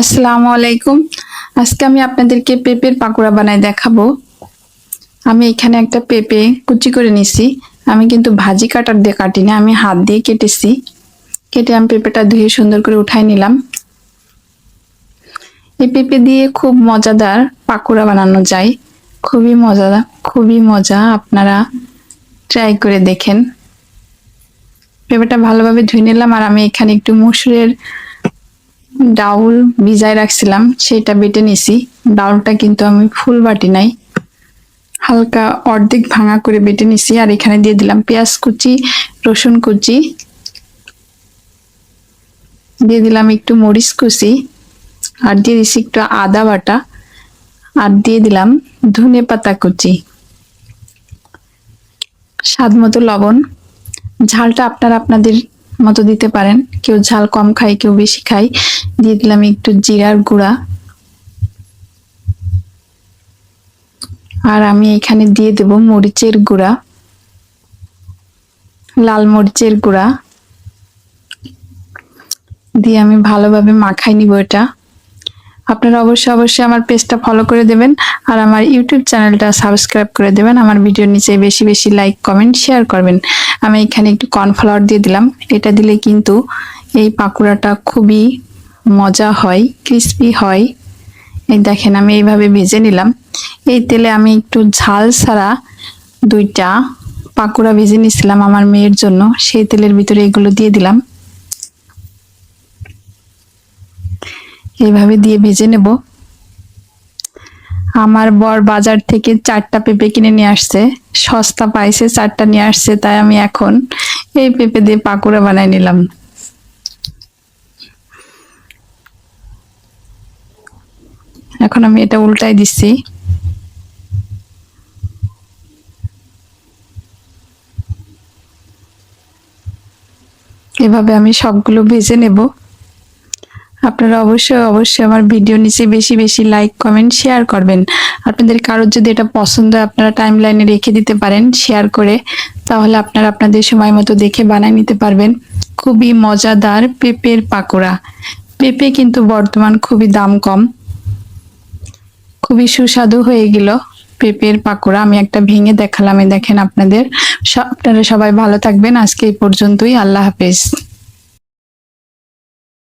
আসসালামু আলাইকুম। আজকে আমি আপনাদেরকে পেঁপের পাকোড়া বানায় দেখাবো। আমি এখানে একটা পেঁপে কুচি করে নিছি। আমি কিন্তু ভাজি কাটার দিয়ে কাটি না, আমি হাত দিয়ে কেটেছি। কেটে আমি পেঁপেটা ধুয়ে সুন্দর করে উঠাই নিলাম। এই পেঁপে দিয়ে খুব মজাদার পাকোড়া বানানো যায়। খুবই মজাদার খুবই মজা। আপনারা ট্রাই করে দেখেন। পেঁপেটা ভালোভাবে ধুয়ে নিলাম আর আমি এখানে একটু মুসুরের ডাউল ভিজায় রাখছিলাম সেটা বেটে নিছি। ডাউলটা কিন্তু আমি ফুল বাটি নাই। হালকা অর্ধেক ভাঙা করে বেটে নিছি, আর এখানে দিয়ে দিলাম পেঁয়াজ কুচি, রসুন কুচি। দিয়ে দিলাম একটু মরিচ কুচি, আর দিয়ে দিছি একটু আদা বাটা, আর দিয়ে দিলাম ধনে পাতা কুচি। স্বাদ মতো লবণ। ঝালটা আপনারা আপনাদের মতো দিতে পারেন। কেউ ঝাল কম খায়, কেউ বেশি খায়। দিয়ে দিলাম একটু জিরার গুঁড়া। আর আমি এখানে দিয়ে দেব মরিচের গুঁড়া। লাল মরিচের গুঁড়া। দিয়ে আমি ভালোভাবে মাখাই নিব এটা। আপনারা অবশ্যই অবশ্যই আমার পেজটা ফলো করে দেবেন আর আমার ইউটিউব চ্যানেলটা সাবস্ক্রাইব করে দেবেন। আমার ভিডিওর নিচে বেশি বেশি লাইক কমেন্ট শেয়ার করবেন। আমি এখানে একটু কর্নফ্লাওয়ার দিয়ে দিলাম। এটা দিলে কিন্তু এই পাকোড়াটা খুবই মজা হয় ক্রিস্পি হয়। এই দেখেন, আমি এইভাবে ভেজে নিলাম। এই তেলে আমি একটু ঝাল ছাড়া দুইটা পাকোড়া ভেজে নিছিলাম আমার মেয়ের জন্য। সেই তেলের ভিতরে এগুলো দিয়ে দিলাম। এইভাবে দিয়ে ভেজে নেব। আমার বর বাজার থেকে চারটা পেঁপে কিনে নিয়ে আসছে। সস্তা পাইছে, চারটা নিয়ে আসছে, তাই আমি এখন এই পেঁপে দিয়ে পাকোড়া বানাই নিলাম। এখন আমি এটা উল্টাই দিচ্ছি। এভাবে আমি সবগুলো ভেজে নেব। আপনারা অবশ্যই অবশ্যই আমার ভিডিও নিচে বেশি বেশি লাইক কমেন্ট শেয়ার করবেন। আপনাদের কারোর যদি এটা পছন্দ আপনারা টাইম লাইনে রেখে দিতে পারেন শেয়ার করে, তাহলে আপনারা আপনাদের সময় মতো দেখে বানিয়ে নিতে পারবেন। খুবই মজাদার পেঁপের পাকোড়া। পেঁপে কিন্তু বর্তমান খুবই দাম কম। খুবই সুস্বাদু হয়ে গেল পেঁপের পাকোড়া। আমি একটা ভেঙে দেখালাম দেখেন আপনাদের। আপনারা সবাই ভালো থাকবেন। আজকে এই পর্যন্তই। আল্লাহ হাফেজ।